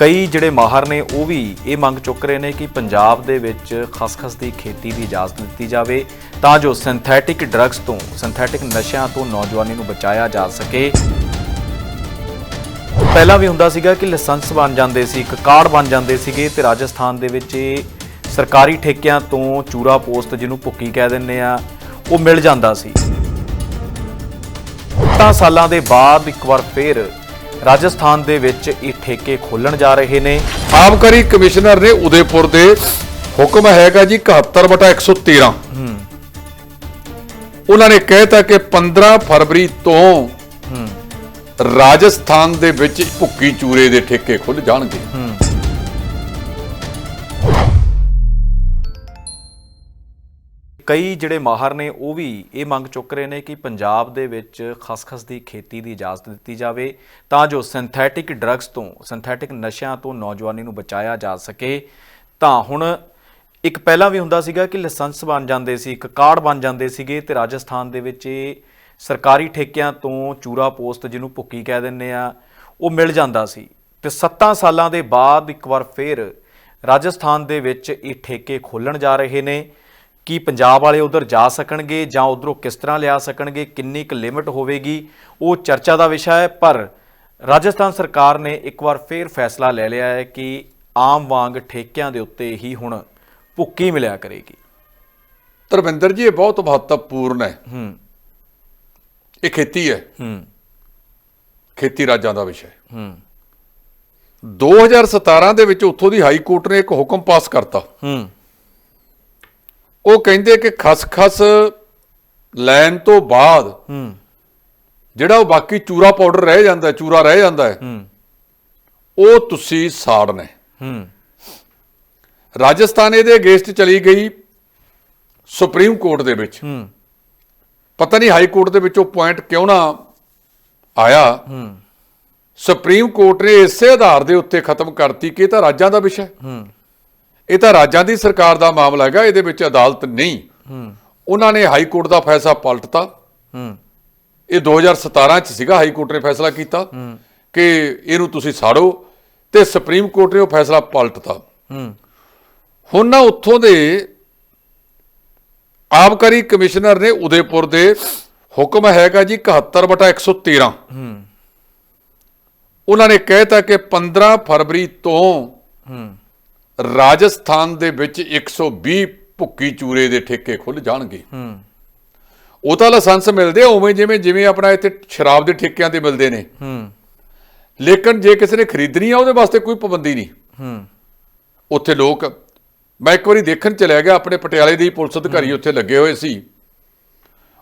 ਕਈ ਜਿਹੜੇ ਮਾਹਰ ਨੇ, ਉਹ ਵੀ ਇਹ ਮੰਗ ਚੁੱਕ ਰਹੇ ਨੇ ਕਿ ਪੰਜਾਬ ਦੇ ਵਿੱਚ ਖਸਖਸ ਦੀ ਖੇਤੀ ਦੀ ਇਜਾਜ਼ਤ ਦਿੱਤੀ ਜਾਵੇ ਤਾਂ ਜੋ ਸਿੰਥੈਟਿਕ ਡਰੱਗਸ ਤੋਂ ਸਿੰਥੈਟਿਕ ਨਸ਼ਿਆਂ ਤੋਂ ਨੌਜਵਾਨੀ ਨੂੰ ਬਚਾਇਆ ਜਾ ਸਕੇ। ਪਹਿਲਾਂ ਵੀ ਹੁੰਦਾ ਸੀਗਾ ਕਿ ਲਾਇਸੈਂਸ ਬਣ ਜਾਂਦੇ ਸੀ, ਇੱਕ ਕਾਰਡ ਬਣ ਜਾਂਦੇ ਸੀਗੇ ਤੇ ਰਾਜਸਥਾਨ ਦੇ ਵਿੱਚ ਇਹ ਸਰਕਾਰੀ ਠੇਕਿਆਂ ਤੋਂ ਚੂਰਾ ਪੋਸਟ ਜਿਹਨੂੰ ਭੁੱਕੀ ਕਹਿ ਦਿੰਦੇ ਆ, ਉਹ ਮਿਲ ਜਾਂਦਾ ਸੀ। ਤਾਂ ਸਾਲਾਂ ਦੇ ਬਾਅਦ ਇੱਕ ਵਾਰ ਫਿਰ ਰਾਜਸਥਾਨ ਦੇ ਵਿੱਚ ਇਹ ਠੇਕੇ ਖੋਲਣ ਜਾ ਰਹੇ ਨੇ। ਆਬਕਾਰੀ ਕਮਿਸ਼ਨਰ ਨੇ ਉਦੇਪੁਰ ਦੇ ਹੁਕਮ ਹੈਗਾ ਜੀ 71 ਬਟਾ 113 ਉਹਨਾਂ ਨੇ ਕਹਿਤਾ ਕਿ 15 ਫਰਵਰੀ ਤੋਂ ਰਾਜਸਥਾਨ ਦੇ ਵਿੱਚ ਭੁੱਕੀ ਚੂਰੇ ਦੇ ਠੇਕੇ ਖੁੱਲ ਜਾਣਗੇ। ਕਈ ਜਿਹੜੇ ਮਾਹਰ ਨੇ, ਉਹ ਵੀ ਇਹ ਮੰਗ ਚੁੱਕ ਰਹੇ ਨੇ ਕਿ ਪੰਜਾਬ ਦੇ ਵਿੱਚ ਖਸਖਸ ਦੀ ਖੇਤੀ ਦੀ ਇਜਾਜ਼ਤ ਦਿੱਤੀ ਜਾਵੇ ਤਾਂ ਜੋ ਸਿੰਥੈਟਿਕ ਡਰੱਗਸ ਤੋਂ ਸਿੰਥੈਟਿਕ ਨਸ਼ਿਆਂ ਤੋਂ ਨੌਜਵਾਨੀ ਨੂੰ ਬਚਾਇਆ ਜਾ ਸਕੇ। ਤਾਂ ਹੁਣ ਇੱਕ ਪਹਿਲਾਂ ਵੀ ਹੁੰਦਾ ਸੀਗਾ ਕਿ ਲਾਇਸੈਂਸ ਬਣ ਜਾਂਦੇ ਸੀ, ਇੱਕ ਕਾਰਡ ਬਣ ਜਾਂਦੇ ਸੀਗੇ ਤੇ ਰਾਜਸਥਾਨ ਦੇ ਵਿੱਚ ਇਹ ਸਰਕਾਰੀ ਠੇਕਿਆਂ ਤੋਂ ਚੂਰਾ ਪੋਸਟ ਜਿਹਨੂੰ ਭੁੱਕੀ ਕਹਿ ਦਿੰਦੇ ਆ, ਉਹ ਮਿਲ ਜਾਂਦਾ ਸੀ। ਤੇ 7 ਸਾਲਾਂ ਦੇ ਬਾਅਦ ਇੱਕ ਵਾਰ ਫਿਰ ਰਾਜਸਥਾਨ ਦੇ ਵਿੱਚ ਇਹ ਠੇਕੇ ਖੋਲਣ ਜਾ ਰਹੇ ਨੇ। ਕੀ ਪੰਜਾਬ ਵਾਲੇ ਉਧਰ ਜਾ ਸਕਣਗੇ ਜਾਂ ਉਧਰੋਂ ਕਿਸ ਤਰ੍ਹਾਂ ਲਿਆ ਸਕਣਗੇ ਕਿੰਨੀ ਕੁ ਲਿਮਟ ਹੋਵੇਗੀ ਉਹ ਚਰਚਾ ਦਾ ਵਿਸ਼ਾ ਹੈ ਪਰ ਰਾਜਸਥਾਨ ਸਰਕਾਰ ਨੇ ਇੱਕ ਵਾਰ ਫੇਰ ਫੈਸਲਾ ਲੈ ਲਿਆ ਹੈ ਕਿ ਆਮ ਵਾਂਗ ਠੇਕਿਆਂ ਦੇ ਉੱਤੇ ਹੀ ਹੁਣ ਭੁੱਕੀ ਮਿਲਿਆ ਕਰੇਗੀ। ਧਰਮਿੰਦਰ ਜੀ ਇਹ ਬਹੁਤ ਮਹੱਤਵਪੂਰਨ ਹੈ। ਹੂੰ। ਇਹ ਖੇਤੀ ਹੈ। ਹੂੰ। ਖੇਤੀ ਰਾਜਾਂ ਦਾ ਵਿਸ਼ਾ ਹੈ। ਹੂੰ। 2017 ਦੇ ਵਿੱਚ ਉੱਥੋਂ ਦੀ ਹਾਈ ਕੋਰਟ ਨੇ ਇੱਕ ਹੁਕਮ ਪਾਸ ਕਰਤਾ। ਹੂੰ। ਉਹ ਕਹਿੰਦੇ ਕਿ ਖਸਖਸ ਲੈਣ ਤੋਂ ਬਾਅਦ ਹੂੰ। ਜਿਹੜਾ ਉਹ ਬਾਕੀ ਚੂਰਾ ਪਾਊਡਰ ਰਹਿ ਜਾਂਦਾ ਚੂਰਾ ਰਹਿ ਜਾਂਦਾ ਹੈ ਹੂੰ। ਉਹ ਤੁਸੀਂ ਸਾੜਨਾ। ਹੈ। ਹੂੰ ਰਾਜਸਥਾਨ ਇਹਦੇ ਅਗੇਂਸਟ ਚਲੀ ਗਈ ਸੁਪਰੀਮ ਕੋਰਟ ਦੇ ਵਿੱਚ। ਹੂੰ। ਪਤਾ ਨਹੀਂ ਹਾਈ ਕੋਰਟ ਦੇ ਵਿੱਚੋਂ ਪੁਆਇੰਟ ਕਿਉਂ ਨਾ ਆਇਆ। ਹੂੰ। ਸੁਪਰੀਮ ਕੋਰਟ ਨੇ ਇਸੇ ਆਧਾਰ ਦੇ ਉੱਤੇ ਖਤਮ ਕਰਤੀ ਕਿ ਇਹ ਤਾਂ ਰਾਜਾਂ ਦਾ ਵਿਸ਼ਾ ਹੈ। ਹੂੰ। ਇਹ ਤਾਂ ਰਾਜਾਂ ਦੀ ਸਰਕਾਰ ਦਾ ਮਾਮਲਾ ਹੈਗਾ ਇਹਦੇ ਵਿੱਚ ਅਦਾਲਤ ਨਹੀਂ। ਹੂੰ। ਉਹਨਾਂ ਨੇ ਹਾਈ ਕੋਰਟ ਦਾ ਫੈਸਲਾ ਪਲਟਤਾ। ਹੂੰ। ਇਹ 2017 ਚ ਸੀਗਾ ਹਾਈ ਕੋਰਟ ਨੇ ਫੈਸਲਾ ਕੀਤਾ ਕਿ ਇਹਨੂੰ ਤੁਸੀਂ ਸਾੜੋ ਤੇ ਸੁਪਰੀਮ ਕੋਰਟ ਨੇ ਉਹ ਫੈਸਲਾ ਪਲਟਤਾ। ਹੂੰ। ਹੁਣ ਨਾ ਉੱਥੋਂ ਦੇ ਆਬਕਾਰੀ ਕਮਿਸ਼ਨਰ ਨੇ ਉਦੇਪੁਰ ਦੇ ਹੁਕਮ ਹੈਗਾ ਜੀ 71 ਬਟਾ 113 ਹੂੰ। ਉਹਨਾਂ ਨੇ ਕਹਿਤਾ ਕਿ 15 ਫਰਵਰੀ ਤੋਂ ਹੂੰ। ਰਾਜਸਥਾਨ ਦੇ ਵਿੱਚ 120 ਭੁੱਕੀ ਚੂਰੇ ਦੇ ਠੇਕੇ ਖੁੱਲ ਜਾਣਗੇ। ਹੂੰ। ਉਹ ਤਾਂ ਲਾਇਸੈਂਸ ਮਿਲਦੇ ਆ ਉਵੇਂ ਜਿਵੇਂ ਜਿਵੇਂ ਆਪਣਾ ਇੱਥੇ ਸ਼ਰਾਬ ਦੇ ਠੇਕਿਆਂ ਤੇ ਮਿਲਦੇ ਨੇ। ਹੂੰ। ਲੇਕਿਨ ਜੇ ਕਿਸੇ ਨੇ ਖਰੀਦਣੀ ਆ ਉਹਦੇ ਵਾਸਤੇ ਕੋਈ ਪਾਬੰਦੀ ਨਹੀਂ। ਹੂੰ। ਉੱਥੇ ਲੋਕ ਮੈਂ ਇੱਕ ਵਾਰੀ ਦੇਖਣ ਚਲਿਆ ਗਿਆ ਆਪਣੇ ਪਟਿਆਲੇ ਦੇ ਪੁਲਿਸ ਅਧਿਕਾਰੀ ਉੱਥੇ ਲੱਗੇ ਹੋਏ ਸੀ।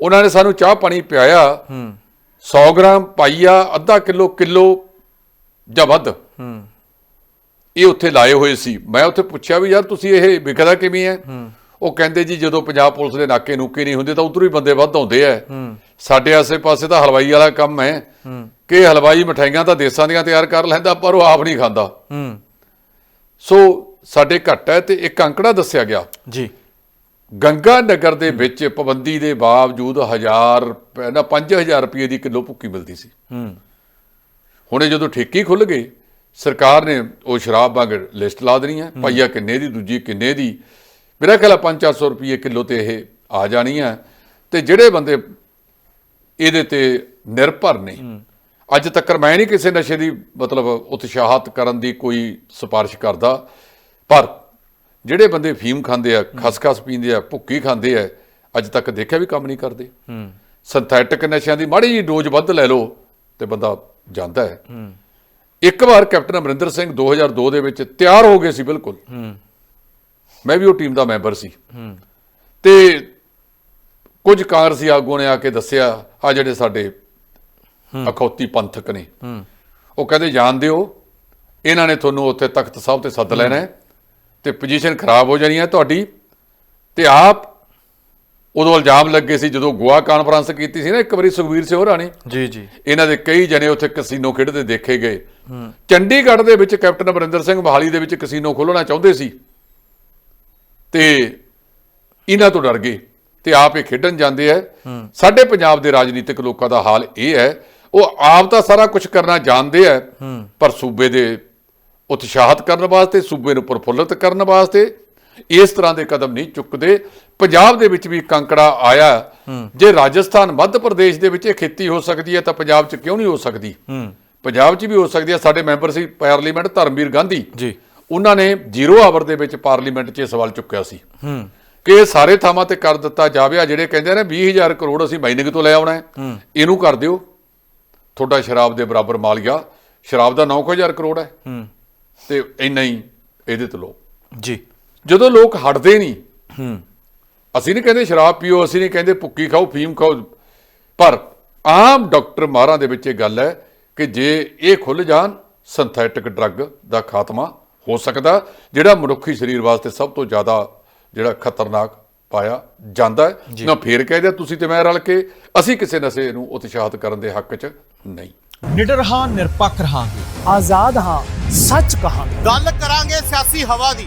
ਉਹਨਾਂ ਨੇ ਸਾਨੂੰ ਚਾਹ ਪਾਣੀ ਪਿਆਇਆ। ਹੂੰ। 100 ਗ੍ਰਾਮ ਪਾਈਆ ਅੱਧਾ ਕਿਲੋ ਕਿਲੋ ਜਾਂ ਵੱਧ। ਹੂੰ। ਇਹ ਉੱਥੇ ਲਾਏ ਹੋਏ ਸੀ। ਮੈਂ ਉੱਥੇ ਪੁੱਛਿਆ ਵੀ ਯਾਰ ਤੁਸੀਂ ਇਹ ਵਿਕਦਾ ਕਿਵੇਂ ਹੈ। ਉਹ ਕਹਿੰਦੇ ਜੀ ਜਦੋਂ ਪੰਜਾਬ ਪੁਲਿਸ ਦੇ ਨਾਕੇ ਨੂਕੇ ਨਹੀਂ ਹੁੰਦੇ ਤਾਂ ਉਧਰੋਂ ਹੀ ਬੰਦੇ ਵੱਧ ਆਉਂਦੇ ਆ ਸਾਡੇ ਆਸੇ-ਪਾਸੇ ਤਾਂ ਹਲਵਾਈ ਵਾਲਾ ਕੰਮ ਹੈ। ਕਿ ਹਲਵਾਈ ਮਠਾਈਆਂ ਤਾਂ ਦੇਸਾਂ ਦੀਆਂ ਤਿਆਰ ਕਰ ਲੈਂਦਾ ਪਰ ਉਹ ਆਪ ਨਹੀਂ ਖਾਂਦਾ। ਸੋ ਸਾਡੇ ਘੱਟ ਹੈ ਤੇ ਇੱਕ ਅੰਕੜਾ ਦੱਸਿਆ ਗਿਆ। ਜੀ। ਗੰਗਾ ਨਗਰ ਦੇ ਵਿੱਚ ਪਾਬੰਦੀ ਦੇ ਬਾਵਜੂਦ 1000 ਰੁਪਏ ਨਾ 5000 ਰੁਪਏ ਦੀ ਕਿਲੋ ਭੁੱਕੀ ਮਿਲਦੀ ਸੀ। ਹੂੰ। ਹੁਣੇ ਜਦੋਂ ਠੇਕੇ ਖੁੱਲ ਗਏ ਸਰਕਾਰ ਨੇ ਉਹ ਸ਼ਰਾਬ ਵਾਂਗ ਲਿਸਟ ਲਾ ਦੇਣੀ ਹੈ ਪਾਈਆ ਕਿੰਨੇ ਦੀ ਦੂਜੀ ਕਿੰਨੇ ਦੀ? ਮੇਰਾ ਖਿਆਲ 5-400 ਰੁਪਏ ਕਿਲੋ ਤੇ ਇਹ ਆ ਜਾਣੀ ਹੈ। ਤੇ ਜਿਹੜੇ ਬੰਦੇ ਇਹਦੇ ਤੇ ਨਿਰਭਰ ਨੇ ਅੱਜ ਤੱਕ ਮੈਂ ਨਹੀਂ ਕਿਸੇ ਨਸ਼ੇ ਦੀ ਮਤਲਬ ਉਤਸ਼ਾਹਤ ਕਰਨ ਦੀ ਕੋਈ ਸਿਫਾਰਿਸ਼ ਕਰਦਾ ਪਰ ਜਿਹੜੇ ਬੰਦੇ ਫੀਮ ਖਾਂਦੇ ਆ ਖਸਖਸ ਪੀਂਦੇ ਆ ਭੁੱਕੀ ਖਾਂਦੇ ਆ ਅੱਜ ਤੱਕ ਦੇਖਿਆ ਵੀ ਕੰਮ ਨਹੀਂ ਕਰਦੇ। ਹੂੰ। ਸਿੰਥੈਟਿਕ ਨਸ਼ਿਆਂ ਦੀ ਮਾੜੀ ਜੀ ਡੋਜ਼ ਵੱਧ ਲੈ ਲਓ ਤੇ ਬੰਦਾ ਜਾਂਦਾ ਹੈ। ਇੱਕ ਵਾਰ ਕੈਪਟਨ ਅਮਰਿੰਦਰ ਸਿੰਘ 2002 ਦੇ ਵਿੱਚ ਤਿਆਰ ਹੋ ਗਏ ਸੀ ਬਿਲਕੁਲ। ਹੂੰ। ਮੈਂ ਵੀ ਉਹ ਟੀਮ ਦਾ ਮੈਂਬਰ ਸੀ। ਹੂੰ। ਤੇ ਕੁਝ ਕਾਂਗਰਸੀ ਆਗੂਆਂ ਨੇ ਆ ਕੇ ਦੱਸਿਆ ਆ ਜਿਹੜੇ ਸਾਡੇ ਅਖੌਤੀ ਪੰਥਕ ਨੇ। ਹੂੰ। ਉਹ ਕਹਿੰਦੇ ਜਾਣਦੇ ਹੋ ਇਹਨਾਂ ਨੇ ਤੁਹਾਨੂੰ ਉੱਥੇ ਤਖਤ ਸਾਹਿਬ ਤੇ ਸੱਦ ਲੈਣਾ ਤੇ ਪੋਜੀਸ਼ਨ ਖਰਾਬ ਹੋ ਜਾਣੀ ਹੈ ਤੁਹਾਡੀ ਤੇ ਆਪ ਉਦੋਂ ਇਲਜ਼ਾਮ ਲੱਗੇ ਸੀ ਜਦੋਂ ਗੋਆ ਕਾਨਫਰੰਸ ਕੀਤੀ ਸੀ ਨਾ ਇੱਕ ਵਾਰੀ ਸੁਖਵੀਰ ਸਿੰਘ ਹੋਰਾਂ ਨੇ। ਜੀ ਜੀ। ਇਹਨਾਂ ਦੇ ਕਈ ਜਣੇ ਉੱਥੇ ਕਸੀਨੋ ਖੇਡਦੇ ਦੇਖੇ ਗਏ। ਚੰਡੀਗੜ੍ਹ ਦੇ ਵਿੱਚ ਕੈਪਟਨ ਅਮਰਿੰਦਰ ਸਿੰਘ ਮੋਹਾਲੀ ਦੇ ਵਿੱਚ ਕਸੀਨੋ ਖੋਲ੍ਹਣਾ ਚਾਹੁੰਦੇ ਸੀ। ਤੇ ਇਹਨਾਂ ਤੋਂ ਡਰ ਗਏ ਤੇ ਆਪ ਇਹ ਖੇਡਣ ਜਾਂਦੇ ਆ ਸਾਡੇ ਪੰਜਾਬ ਦੇ ਰਾਜਨੀਤਿਕ ਲੋਕਾਂ ਦਾ ਹਾਲ ਇਹ ਹੈ ਉਹ ਆਪ ਤਾਂ ਸਾਰਾ ਕੁਝ ਕਰਨਾ ਜਾਣਦੇ ਆ ਪਰ ਸੂਬੇ ਦੇ ਉਤਸ਼ਾਹਤ ਕਰਨ ਵਾਸਤੇ ਸੂਬੇ ਨੂੰ ਪ੍ਰਫੁੱਲਤ ਕਰਨ ਵਾਸਤੇ ਇਸ ਤਰ੍ਹਾਂ ਦੇ ਕਦਮ ਨਹੀਂ ਚੁੱਕਦੇ। ਪੰਜਾਬ ਦੇ ਵਿੱਚ ਵੀ ਕੰਕੜਾ ਆਇਆ। ਜੇ ਰਾਜਸਥਾਨ ਮੱਧ ਪ੍ਰਦੇਸ਼ ਦੇ ਵਿੱਚ ਇਹ ਖੇਤੀ ਹੋ ਸਕਦੀ ਹੈ ਤਾਂ ਪੰਜਾਬ 'ਚ ਕਿਉਂ ਨਹੀਂ ਹੋ ਸਕਦੀ? ਪੰਜਾਬ 'ਚ ਵੀ ਹੋ ਸਕਦੀ ਹੈ। ਸਾਡੇ ਮੈਂਬਰ ਸੀ ਪਾਰਲੀਮੈਂਟ ਧਰਮਵੀਰ ਗਾਂਧੀ। ਜੀ। ਉਹਨਾਂ ਨੇ ਜ਼ੀਰੋ ਆਵਰ ਦੇ ਵਿੱਚ ਪਾਰਲੀਮੈਂਟ 'ਚ ਇਹ ਸਵਾਲ ਚੁੱਕਿਆ ਸੀ। ਕਿ ਇਹ ਸਾਰੇ ਥਾਵਾਂ ਤੇ ਕਰ ਦਿੱਤਾ ਜਾਵੇ। ਆ ਜਿਹੜੇ ਕਹਿੰਦੇ ਨੇ 20000 ਕਰੋੜ ਅਸੀਂ ਮਾਈਨਿੰਗ ਤੋਂ ਲੈ ਆਉਣਾ ਹੈ। ਇਹਨੂੰ ਕਰ ਦਿਓ। ਤੁਹਾਡਾ ਸ਼ਰਾਬ ਦੇ ਬਰਾਬਰ ਮਾਲੀਆ। ਸ਼ਰਾਬ ਦਾ 9000 ਕਰੋੜ ਹੈ। ਤੇ ਇੰਨਾ ਹੀ ਇਹਦੇ ਤੋਂ ਲਓ। ਜੀ। ਜਦੋਂ ਲੋਕ ਹਟਦੇ ਨਹੀਂ ਹੂੰ। ਅਸੀਂ ਨਹੀਂ ਕਹਿੰਦੇ ਸ਼ਰਾਬ ਪੀਓ ਅਸੀਂ ਨਹੀਂ ਕਹਿੰਦੇ ਭੁੱਕੀ ਖਾਓ ਫੀਮ ਖਾਓ ਪਰ ਆਮ ਡਾਕਟਰ ਮਾਰਾਂ ਦੇ ਵਿੱਚ ਇਹ ਗੱਲ ਹੈ ਕਿ ਜੇ ਇਹ ਖੁੱਲ ਜਾਣ ਸਿੰਥੈਟਿਕ ਡਰੱਗ ਦਾ ਖਾਤਮਾ ਹੋ ਸਕਦਾ ਜਿਹੜਾ ਮਨੁੱਖੀ ਸਰੀਰ ਵਾਸਤੇ ਸਭ ਤੋਂ ਜ਼ਿਆਦਾ ਜਿਹੜਾ ਖਤਰਨਾਕ ਪਾਇਆ ਜਾਂਦਾ ਹੈ। ਨਾ ਫੇਰ ਕਹਿ ਦਿਆ ਤੁਸੀਂ ਤੇ ਮੈਂ ਰਲ ਕੇ ਅਸੀਂ ਕਿਸੇ ਨਸ਼ੇ ਨੂੰ ਉਤਸ਼ਾਹਿਤ ਕਰਨ ਦੇ ਹੱਕ 'ਚ ਨਹੀਂ। ਨਿਡਰ ਹਾਂ ਨਿਰਪੱਖ ਰਹਾਂਗੇ। ਆਜ਼ਾਦ ਹਾਂ ਸੱਚ ਕਹਾਂਗੇ। ਗੱਲ ਕਰਾਂਗੇ ਸਿਆਸੀ ਹਵਾ ਦੀ।